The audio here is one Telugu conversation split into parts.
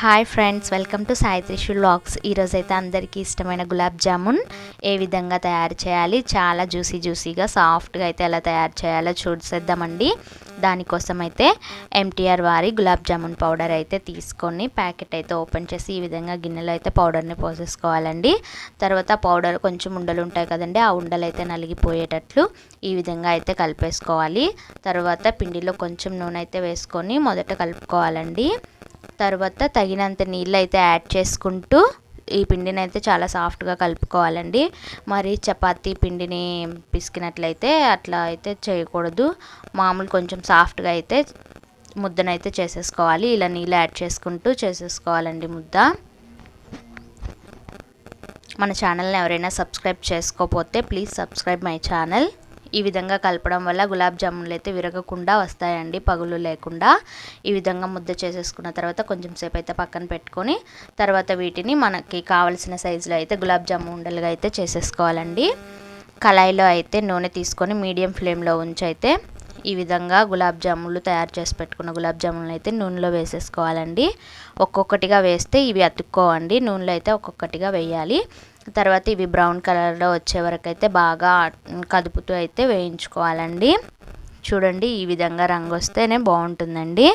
హాయ్ ఫ్రెండ్స్ వెల్కమ్ టు సాయిత్రిషు లాక్స్ ఈరోజు అయితే అందరికీ ఇష్టమైన గులాబ్ జామున్ ఏ విధంగా తయారు చేయాలి చాలా జ్యూసీ జ్యూసీగా సాఫ్ట్గా అయితే ఎలా తయారు చేయాలో చూసేద్దామండి. దానికోసం అయితే ఎంటీఆర్ వారి గులాబ్ జామున్ పౌడర్ అయితే తీసుకొని ప్యాకెట్ అయితే ఓపెన్ చేసి ఈ విధంగా గిన్నెలో అయితే పౌడర్ని పోసేసుకోవాలండి. తర్వాత పౌడర్ కొంచెం ఉండలు ఉంటాయి కదండి ఆ ఉండలు అయితే నలిగిపోయేటట్లు ఈ విధంగా అయితే కలిపేసుకోవాలి. తర్వాత పిండిలో కొంచెం నూనె అయితే వేసుకొని మొదట కలుపుకోవాలండి. తర్వాత తగినంత నీళ్ళు అయితే యాడ్ చేసుకుంటూ ఈ పిండిని అయితే చాలా సాఫ్ట్గా కలుపుకోవాలండి. మరి చపాతీ పిండిని పిసికినట్లయితే అట్లా అయితే చేయకూడదు. మామూలు కొంచెం సాఫ్ట్గా అయితే ముద్దనైతే చేసేసుకోవాలి. ఇలా నీళ్ళు యాడ్ చేసుకుంటూ చేసేసుకోవాలండి ముద్ద. మన ఛానల్ని ఎవరైనా సబ్స్క్రైబ్ చేసుకోకపోతే ప్లీజ్ సబ్స్క్రైబ్ మై ఛానల్. ఈ విధంగా కలపడం వల్ల గులాబ్ జామున్లు అయితే విరగకుండా వస్తాయండి పగులు లేకుండా. ఈ విధంగా ముద్ద చేసేసుకున్న తర్వాత కొంచెం సేపు అయితే పక్కన పెట్టుకొని తర్వాత వీటిని మనకి కావలసిన సైజులో అయితే గులాబ్ జామున్ ఉండలుగా అయితే చేసేసుకోవాలండి. కళాయిలో అయితే నూనె తీసుకొని మీడియం ఫ్లేమ్లో ఉంచి అయితే ఈ విధంగా గులాబ్ జాములు తయారు చేసి పెట్టుకున్న గులాబ్ జాములను అయితే నూనెలో వేసేసుకోవాలండి. ఒక్కొక్కటిగా వేస్తే ఇవి అతుక్కోవండి. నూనెలో అయితే ఒక్కొక్కటిగా వేయాలి. తర్వాత ఇవి బ్రౌన్ కలర్లో వచ్చే వరకు అయితే బాగా కదుపుతూ అయితే వేయించుకోవాలండి. చూడండి ఈ విధంగా రంగు వస్తేనే బాగుంటుందండి.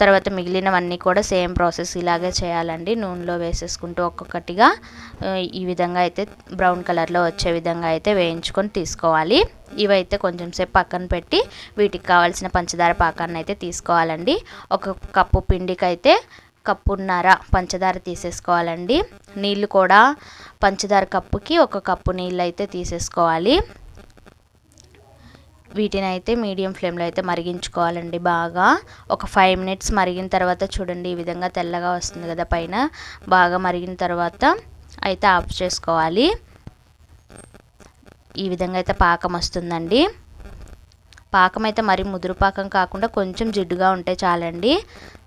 తర్వాత మిగిలినవన్నీ కూడా సేమ్ ప్రాసెస్ ఇలాగే చేయాలండి. నూనెలో వేసేసుకుంటూ ఒక్కొక్కటిగా ఈ విధంగా అయితే బ్రౌన్ కలర్లో వచ్చే విధంగా అయితే వేయించుకొని తీసుకోవాలి. ఇవైతే కొంచెం సేపు పక్కన పెట్టి వీటికి కావాల్సిన పంచదార పాకాన్ని అయితే తీసుకోవాలండి. ఒక కప్పు పిండికి అయితే కప్పున్నర పంచదార తీసేసుకోవాలండి. నీళ్ళు కూడా పంచదార కప్పుకి ఒక కప్పు నీళ్ళు అయితే తీసేసుకోవాలి. వీటిని అయితే మీడియం ఫ్లేమ్లో అయితే మరిగించుకోవాలండి బాగా. ఒక ఫైవ్ మినిట్స్ మరిగిన తర్వాత చూడండి ఈ విధంగా తెల్లగా వస్తుంది కదా పైన. బాగా మరిగిన తర్వాత అయితే ఆఫ్ చేసుకోవాలి. ఈ విధంగా అయితే పాకం వస్తుందండి. పాకం అయితే మరి ముదురు పాకం కాకుండా కొంచెం జిడ్డుగా ఉంటే చాలండి.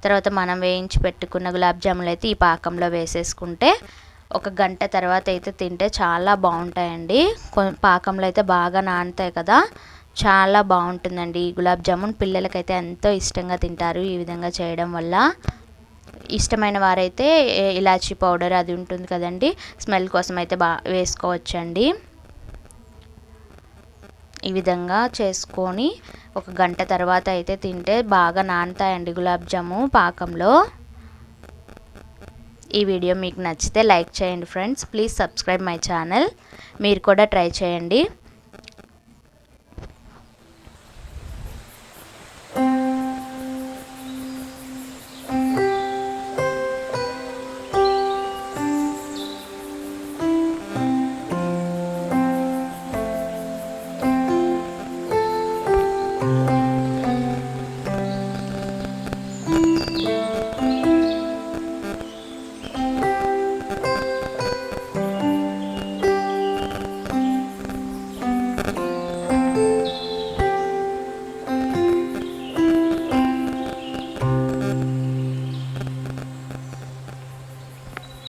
తర్వాత మనం వేయించి పెట్టుకున్న గులాబ్ జాములు అయితే ఈ పాకంలో వేసేసుకుంటే ఒక గంట తర్వాత అయితే తింటే చాలా బాగుంటాయండి. పాకంలో అయితే బాగా నానుతాయి కదా. చాలా బాగుంటుందండి. ఈ గులాబ్ జామున్ పిల్లలకైతే ఎంతో ఇష్టంగా తింటారు. ఈ విధంగా చేయడం వల్ల ఇష్టమైన వారైతే ఇలాచీ పౌడర్ అది ఉంటుంది కదండి. స్మెల్ కోసం అయితే బా వేసుకోవచ్చండి. ఈ విధంగా చేసుకొని ఒక గంట తర్వాత అయితే తింటే బాగా నానతాయండి గులాబ్ జాము పాకంలో. ఈ వీడియో మీకు నచ్చితే లైక్ చేయండి friends. Please subscribe my channel. మీరు కూడా ట్రై చేయండి. Bye.